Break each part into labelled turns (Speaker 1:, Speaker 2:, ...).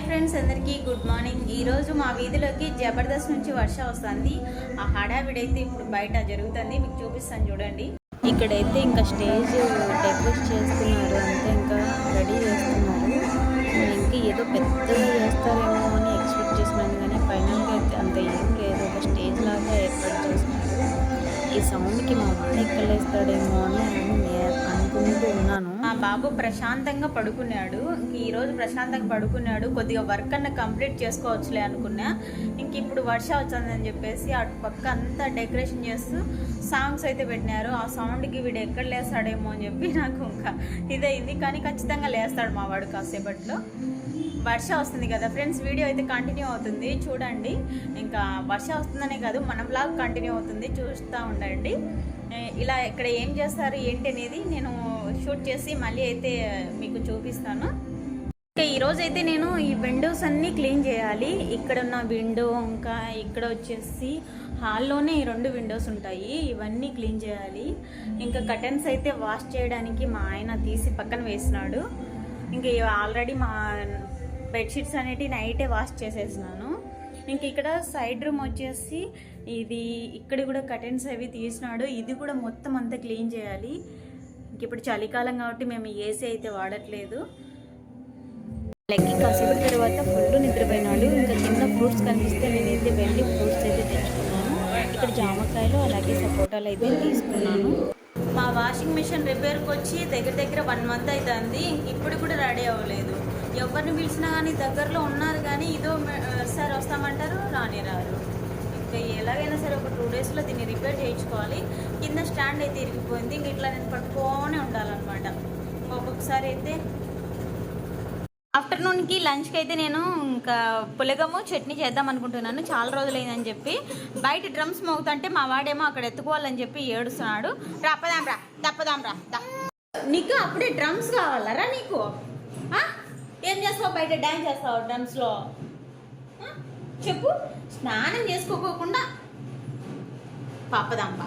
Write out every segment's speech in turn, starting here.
Speaker 1: Hi friends అందరికీ good morning. ఈరోజు మా వీధిలోకి జబర్దస్త్ నుంచి వర్షం వస్తుంది. ఆ హడావిడైతే ఇప్పుడు బయట జరుగుతుంది. మీకు చూపిస్తాను చూడండి. ఇక్కడైతే ఇంకా స్టేజ్ డెకరేట్ చేస్తున్నారు. అంతే ఇంకా రెడీ చేస్తున్నారు. ఇంకా ఏదో పెద్దగా చేస్తారేమో అని ఎక్స్పెక్ట్ చేసినాను కానీ ఫైనల్గా అయితే అంత ఏం లేదు. ఒక స్టేజ్ లాగా ఏర్పాటు చేస్తున్నారు. ఈ సౌండ్కి మా అమ్మ ఎక్కలేస్తాడేమో అని అనుకుంటూ ఉన్నాను. మా బాబు ప్రశాంతంగా పడుకున్నాడు. ఇంక ఈ రోజు ప్రశాంతంగా పడుకున్నాడు. కొద్దిగా వర్క్ అన్న కంప్లీట్ చేసుకోవచ్చులే అనుకున్నా. ఇంక ఇప్పుడు వర్షం వచ్చిందని చెప్పేసి అటు పక్క అంతా డెకరేషన్ చేస్తూ సాంగ్స్ అయితే పెట్టినారు. ఆ సౌండ్కి వీడు ఎక్కడ లేస్తాడేమో అని చెప్పి నాకు ఇంకా ఇదే ఇది కానీ ఖచ్చితంగా లేస్తాడు మా వాడు కాసేపట్లో. వర్ష వస్తుంది కదా ఫ్రెండ్స్ వీడియో అయితే కంటిన్యూ అవుతుంది చూడండి. ఇంకా వర్ష వస్తుందనే కాదు మనం బ్లాగ్ కంటిన్యూ అవుతుంది చూస్తూ ఉండండి. ఇలా ఇక్కడ ఏం చేస్తారు ఏంటి అనేది నేను షూట్ చేసి మళ్ళీ అయితే మీకు చూపిస్తాను. ఇంకా ఈరోజు అయితే నేను ఈ విండోస్ అన్నీ క్లీన్ చేయాలి. ఇక్కడ ఉన్న విండో ఇంకా ఇక్కడ వచ్చేసి హాల్లోనే ఈ రెండు విండోస్ ఉంటాయి. ఇవన్నీ క్లీన్ చేయాలి. ఇంకా కటన్స్ అయితే వాష్ చేయడానికి మా ఆయన తీసి పక్కన వేసినాడు. ఇంకా ఆల్రెడీ మా బెడ్షీట్స్ అనేటివి నైటే వాష్ చేసేసినాను. ఇంక ఇక్కడ సైడ్ రూమ్ వచ్చేసి ఇది ఇక్కడ కూడా కటెన్స్ అవి తీసినాడు. ఇది కూడా మొత్తం అంతా క్లీన్ చేయాలి. ఇంక ఇప్పుడు చలికాలం కాబట్టి మేము ఏసీ అయితే వాడట్లేదు. లెక్కి కాసేపు తర్వాత ఫుల్ నిద్రపోయినాడు. ఇంకా కింద ఫ్రూట్స్ కనిపిస్తే నేనైతే వెళ్ళి ఫ్రూట్స్ అయితే తెచ్చుకున్నాను. ఇక్కడ జామకాయలు అలాగే సపోటాలు అయితే తీసుకున్నాను. మా వాషింగ్ మిషన్ రిపేర్కి వచ్చి దగ్గర దగ్గర వన్ మంత్ అవుతుంది ఇప్పుడు కూడా రెడీ అవ్వలేదు. ఎవరిని పిలిచినా కానీ దగ్గరలో ఉన్నారు కానీ ఇదో సార్ వస్తామంటారు రాని రారు. ఇంకా ఎలాగైనా సరే ఒక టూ డేస్లో దీన్ని రిపేర్ చేయించుకోవాలి. కింద స్టాండ్ అయితే ఇరిగిపోయింది. ఇంక ఇట్లా నేను పట్టుకోనే ఉండాలన్నమాట. ఒక్కొక్కసారి అయితే ఆఫ్టర్నూన్కి లంచ్కి అయితే నేను ఇంకా పులగము చట్నీ చేద్దాం అనుకుంటున్నాను. చాలా రోజులైందని చెప్పి. బయట డ్రమ్స్ మోగుతుంటే మా వాడేమో అక్కడ ఎత్తుకోవాలని చెప్పి ఏడుస్తున్నాడు. రాపదాం రా తప్పదాం రా నీకు అప్పుడే డ్రమ్స్ కావాలరా నీకు? చేస్తావు బయట డ్యాన్స్ చేస్తావు డ్రమ్స్లో చెప్పు. స్నానం చేసుకోకోకుండా పాపదాంపా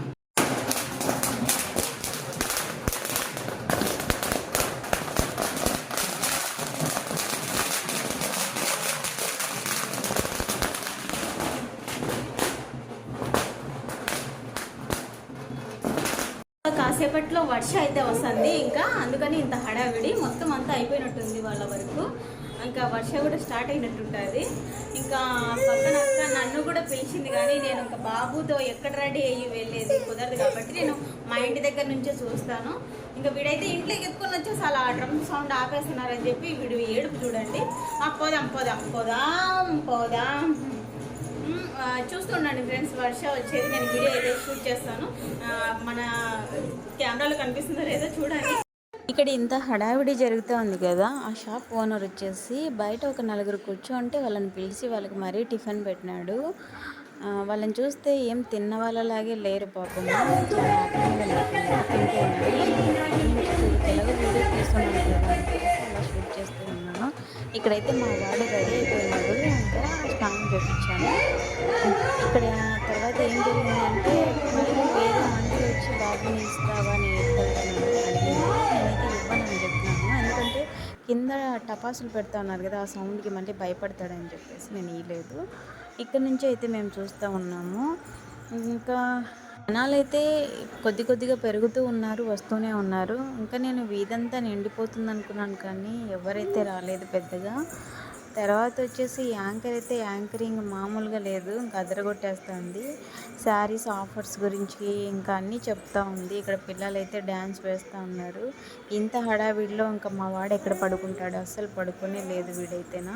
Speaker 1: కాసేపట్లో వర్ష అయితే వస్తుంది ఇంకా. అందుకని ఇంత హడావిడి. మొత్తం అంతా అయిపోయినట్టుంది వాళ్ళ వరకు. ఇంకా వర్ష కూడా స్టార్ట్ అయినట్టుంటుంది. ఇంకా పక్కన అక్క నన్ను కూడా పిలిచింది కానీ నేను ఇంకా బాబుతో ఎక్కడ రెడీ అయ్యి వెళ్ళేది కుదరదు కాబట్టి నేను మా ఇంటి దగ్గర నుంచే చూస్తాను. ఇంకా వీడైతే ఇంట్లోకి ఎత్తుకొని వచ్చేసి అలా డ్రమ్ సౌండ్ ఆపేస్తున్నారని చెప్పి వీడు ఏడుపు చూడండి. ఆ పోదాం పోదాం పోదాం పోదాం. చూస్తుండండి ఫ్రెండ్స్ వర్ష వచ్చేది నేను వీడియో అయితే షూట్ చేస్తాను. మన కెమెరాలో కనిపిస్తుందో లేదో చూడండి. ఇక్కడ ఇంత హడావిడి జరుగుతూ ఉంది కదా ఆ షాప్ ఓనర్ వచ్చేసి బయట ఒక నలుగురు కూర్చోంటే వాళ్ళని పిలిచి వాళ్ళకి మరీ టిఫిన్ పెట్టినాడు. ఆ, వాళ్ళని చూస్తే ఏం తిన్న వాళ్ళలాగే లేరు పాపం. తెలుగు వీడియో తీస్తున్నాను కదా. ఇక్కడైతే మా వాడు రెడీ అయిపోయినాడు. ఇంకా స్నానం చేయించాను ఇక్కడ తర్వాత ఏం జరిగిందంటే మళ్ళీ వేరే మనుషులు వచ్చి బాబుని ఇస్తావా అని ఏడుతున్నాను నేనైతే ఇవ్వనని చెప్పినాను. ఎందుకంటే కింద టపాసులు పెడతా ఉన్నారు కదా ఆ సౌండ్కి మళ్ళీ భయపడతాడని చెప్పేసి నేను ఇవ్వలేదు ఇక్కడ నుంచి అయితే మేము చూస్తూ ఉన్నాము. ఇంకా జనాలు అయితే కొద్ది కొద్దిగా పెరుగుతూ ఉన్నారు వస్తూనే ఉన్నారు. ఇంకా నేను వీధంతా నిండిపోతుంది అనుకున్నాను కానీ ఎవరైతే రాలేదు పెద్దగా. తర్వాత వచ్చేసి యాంకర్ అయితే యాంకరింగ్ మామూలుగా లేదు ఇంకా అదరగొట్టేస్తుంది. శారీస్ ఆఫర్స్ గురించి ఇంకా అన్నీ చెప్తా ఉంది. ఇక్కడ పిల్లలు అయితే డ్యాన్స్ వేస్తూ ఉన్నారు. ఇంత హడావిడిలో ఇంకా మా వాడు ఎక్కడ పడుకుంటాడు? అస్సలు పడుకునే లేదు వీడైతేనా.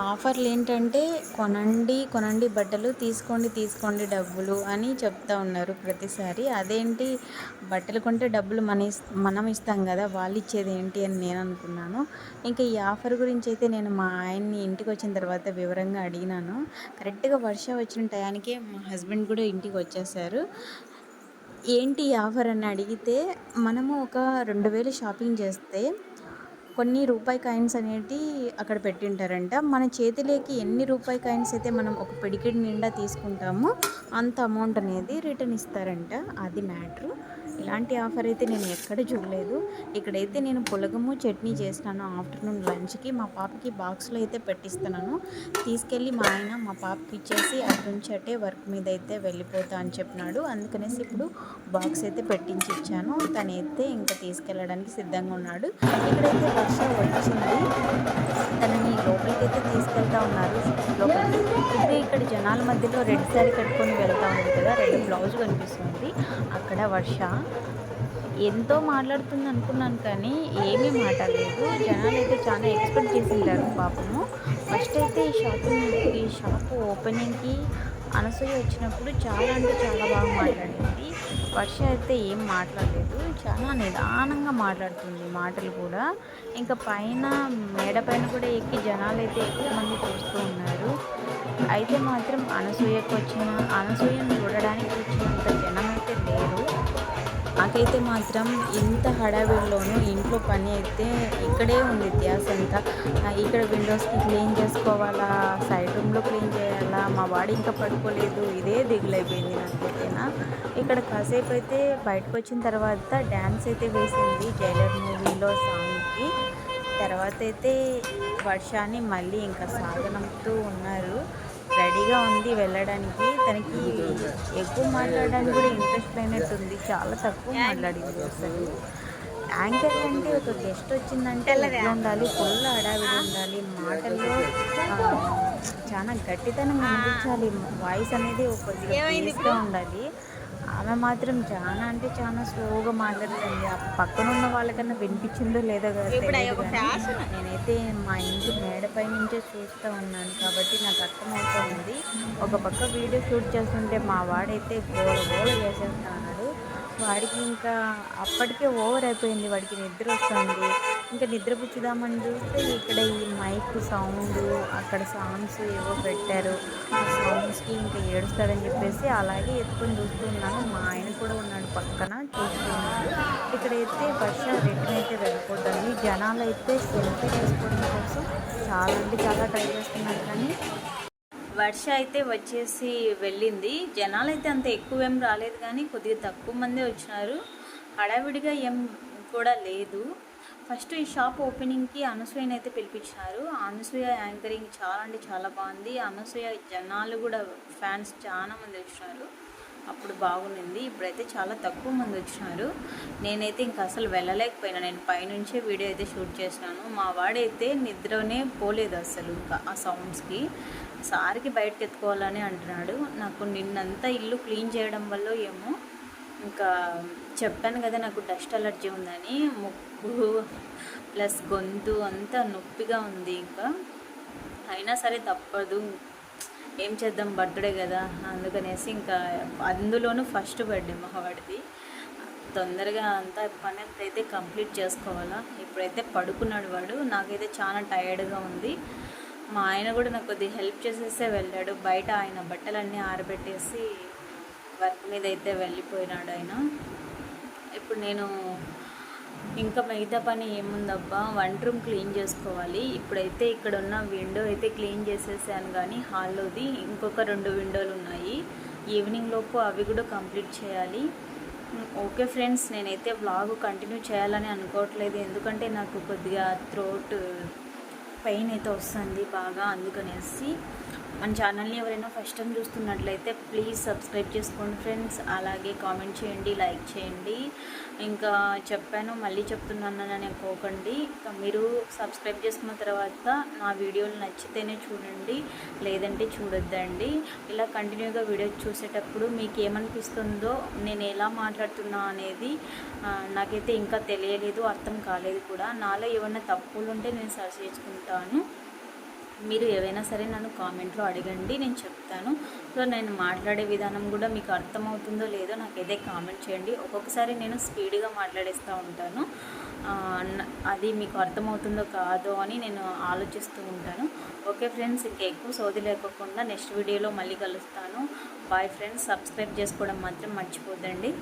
Speaker 1: ఆఫర్లు ఏంటంటే కొనండి కొనండి బట్టలు తీసుకోండి తీసుకోండి డబ్బులు అని చెప్తా ఉన్నారు ప్రతిసారి. అదేంటి? బట్టలు కొంటే డబ్బులు మన మనం ఇస్తాం కదా వాళ్ళు ఇచ్చేది ఏంటి అని నేను అనుకున్నాను. ఇంకా ఈ ఆఫర్ గురించి అయితే నేను మా ఆయన్ని ఇంటికి వచ్చిన తర్వాత వివరంగా అడిగినాను. కరెక్ట్గా వర్షం వచ్చిన టయానికే మా హస్బెండ్ కూడా ఇంటికి వచ్చేసారు. ఏంటి ఈ ఆఫర్ అని అడిగితే మనము ఒక రెండు వేలు షాపింగ్ చేస్తే కొన్ని రూపాయి కాయిన్స్ అనేటి అక్కడ పెట్టింటారంట. మన చేతిలోకి ఎన్ని రూపాయి కాయిన్స్ అయితే మనం ఒక పిడికిడి నిండా తీసుకుంటామో అంత అమౌంట్ అనేది రిటర్న్ ఇస్తారంట. అది మ్యాటరు. ఇలాంటి ఆఫర్ అయితే నేను ఎక్కడ చూడలేదు. ఇక్కడైతే నేను పులగము చట్నీ చేస్తాను ఆఫ్టర్నూన్ లంచ్కి. మా పాపకి బాక్స్లో అయితే పెట్టిస్తున్నాను. తీసుకెళ్ళి మా ఆయన మా పాపకి ఇచ్చేసి అటు నుంచి అటే వర్క్ మీద అయితే వెళ్ళిపోతా అని చెప్పినాడు. అందుకనేసి ఇప్పుడు బాక్స్ అయితే పెట్టించి ఇచ్చాను. తనైతే ఇంకా తీసుకెళ్ళడానికి సిద్ధంగా ఉన్నాడు. ఇక్కడైతే వర్ష వచ్చింది. తనని లోపలికైతే తీసుకెళ్తా ఉన్నారు. లోపలికి ఇప్పుడు ఇక్కడ జనాల మధ్యలో రెడ్ శారీ కట్టుకొని వెళ్తా ఉంది కదా. రెడ్ బ్లౌజ్ కనిపిస్తుంది. అక్కడ వర్ష ఎంతో మాట్లాడుతుంది అనుకున్నాను కానీ ఏమీ మాట్లాడలేదు జనాలు అయితే చాలా ఎక్స్పెక్ట్ చేసింటారు పాపము. ఫస్ట్ అయితే ఈ షాపింగ్ ఈ షాప్ ఓపెనింగ్కి అనసూయ వచ్చినప్పుడు చాలా అంటే చాలా బాగా మాట్లాడింది. వర్ష అయితే ఏం మాట్లాడలేదు. చాలా నిదానంగా మాట్లాడుతుంది మాటలు కూడా. ఇంకా పైన మేడ పైన కూడా ఎక్కి జనాలు అయితే ఎక్కువ మంది చూస్తూ ఉన్నారు. అయితే మాత్రం అనసూయకు వచ్చిన అనసూయను చూడడానికి వచ్చినంత నాకైతే మాత్రం ఇంత హడావిడిలోనూ ఇంట్లో పని అయితే ఇక్కడే ఉంది ధ్యాస అంతా. ఇక్కడ విండోస్కి క్లీన్ చేసుకోవాలా సైడ్ రూమ్లో క్లీన్ చేయాలా మా వాడు ఇంకా పడుకోలేదు ఇదే దిగులైపోయింది నాకైతేనా. ఇక్కడ కాసేపు అయితే బయటకు వచ్చిన తర్వాత డ్యాన్స్ అయితే వేసింది జైలర్ మూవీలో సాంగ్కి. తర్వాత అయితే వర్షాన్ని మళ్ళీ ఇంకా సాగనంతో ఉన్నారు. రెడీగా ఉంది వెళ్ళడానికి. తనకి ఎక్కువ మాట్లాడడానికి కూడా ఇంట్రెస్ట్ లేనట్టుంది. చాలా తక్కువ మాట్లాడింది అసలు. యాంకర్ అంటే ఒక గెస్ట్ వచ్చిందంటే ఎట్లా ఉండాలి? ఫుల్ హడావిడి ఉండాలి. మాటల్లో చాలా గట్టితనం కనిపించాలి వాయిస్ అనేది ఒక కొద్దిగా ఉండాలి. ఆమె మాత్రం చాలా అంటే చాలా స్లోగా మాట్లాడుతుంది. ఆ పక్కన ఉన్న వాళ్ళకన్నా వినిపించిందో లేదో నేనైతే మా ఇంటి మేడపై నుంచే చూస్తూ ఉన్నాను కాబట్టి నాకు అర్థమవుతుంది. ఒక పక్క వీడియో షూట్ చేస్తుంటే మా వాడైతే గోల గోల చేసేస్తున్నాడు. వాడికి ఇంకా అప్పటికే ఓవర్ అయిపోయింది వాడికి నిద్ర వస్తుంది. ఇంకా నిద్రపుచ్చుదామని చూస్తే ఇక్కడ ఈ మైక్ సౌండ్ అక్కడ సాంగ్స్ ఏవో పెట్టారు. ఆ సాంగ్స్కి ఇంకా ఏడుస్తాడని చెప్పేసి అలాగే ఎత్తుకొని చూస్తున్నాను మా ఆయన కూడా ఉన్నాడు పక్కన చూస్తున్నాడు ఇక్కడైతే వర్ష రిటర్న్ అయితే వెళ్ళిపోతుంది. జనాలు అయితే సెల్ఫీ చేసుకోవడం కోసం చాలా అంటే చాలా ట్రై చేస్తున్నారు కానీ వర్ష అయితే వచ్చేసి వెళ్ళింది. జనాలు అయితే అంత ఎక్కువ ఏం రాలేదు కానీ కొద్దిగా తక్కువ మంది వచ్చినారు. హడావిడిగా ఏం కూడా లేదు. ఫస్ట్ ఈ షాప్ ఓపెనింగ్కి అనసూయని అయితే పిలిపించినారు. అనసూయ యాంకరింగ్ చాలా అంటే చాలా బాగుంది. అనసూయ జనాలు కూడా ఫ్యాన్స్ చాలా మంది వచ్చినారు. అప్పుడు బాగుండింది. ఇప్పుడైతే చాలా తక్కువ మంది వచ్చినారు. నేనైతే ఇంకా అసలు వెళ్ళలేకపోయినా. నేను పైనుంచే వీడియో అయితే షూట్ చేసినాను. మా వాడైతే నిద్రనే పోలేదు అసలు ఇంకా ఆ సౌండ్స్కి. సారికి బయటకు ఎత్తుకోవాలని అంటున్నాడు. నాకు నిన్నంతా ఇల్లు క్లీన్ చేయడం వల్ల ఏమో ఇంకా చెప్పాను కదా నాకు డస్ట్ అలర్జీ ఉందని. ముక్కు ప్లస్ గొంతు అంతా నొప్పిగా ఉంది ఇంకా. అయినా సరే తప్పదు. ఏం చేద్దాం బర్త్డే కదా అందుకనేసి ఇంకా అందులోనూ ఫస్ట్ బర్త్డే మహవాడిది. తొందరగా అంతా పని అయితే కంప్లీట్ చేసుకోవాలా? ఇప్పుడైతే పడుకున్నాడు వాడు. నాకైతే చాలా టయర్డ్గా ఉంది. మా ఆయన కూడా నాకు కొద్దిగా హెల్ప్ చేసేసే వెళ్ళాడు. బయట ఆయన బట్టలన్నీ ఆరబెట్టేసి వర్క్ మీద అయితే వెళ్ళిపోయినాడు ఆయన. ఇప్పుడు నేను ఇంకా మిగతా పని ఏముందబ్బా? వంట రూమ్ క్లీన్ చేసుకోవాలి. ఇప్పుడైతే ఇక్కడ ఉన్న విండో అయితే క్లీన్ చేసేసాను కానీ హాల్లోది ఇంకొక రెండు విండోలు ఉన్నాయి. ఈవినింగ్ లోపు అవి కూడా కంప్లీట్ చేయాలి. ఓకే ఫ్రెండ్స్ నేనైతే బ్లాగ్ కంటిన్యూ చేయాలని అనుకోవట్లేదు. ఎందుకంటే నాకు కొద్దిగా థ్రోట్ పెయిన్ అయితే వస్తుంది బాగా అందుకనేసి మన ఛానల్ని ఎవరైనా ఫస్ట్ టైం చూస్తున్నట్లయితే ప్లీజ్ సబ్స్క్రైబ్ చేసుకోండి ఫ్రెండ్స్. అలాగే కామెంట్ చేయండి లైక్ చేయండి. ఇంకా చెప్పాను మళ్ళీ చెప్తున్నాను అని అనుకోకండి. ఇంకా మీరు సబ్స్క్రైబ్ చేసుకున్న తర్వాత నా వీడియోలు నచ్చితేనే చూడండి లేదంటే చూడొద్దండి. ఇలా కంటిన్యూగా వీడియో చూసేటప్పుడు మీకు ఏమనిపిస్తుందో నేను ఎలా మాట్లాడుతున్నా అనేది నాకైతే ఇంకా తెలియలేదు అర్థం కాలేదు కూడా. నాలో ఏమైనా తప్పులు ఉంటే నేను సరి చేసుకుంటాను. మీరు ఏవైనా సరే నన్ను కామెంట్లో అడగండి నేను చెప్తాను. సో నేను మాట్లాడే విధానం కూడా మీకు అర్థమవుతుందో లేదో నాకు ఏదే కామెంట్ చేయండి. ఒక్కొక్కసారి నేను స్పీడ్గా మాట్లాడేస్తూ ఉంటాను. అది మీకు అర్థమవుతుందో కాదో అని నేను ఆలోచిస్తూ ఉంటాను. ఓకే ఫ్రెండ్స్ ఇంకా ఎక్కువ సోది లేకోకుండా నెక్స్ట్ వీడియోలో మళ్ళీ కలుస్తాను. బాయ్ ఫ్రెండ్స్ సబ్స్క్రైబ్ చేసుకోవడం మాత్రం మర్చిపోద్దండి.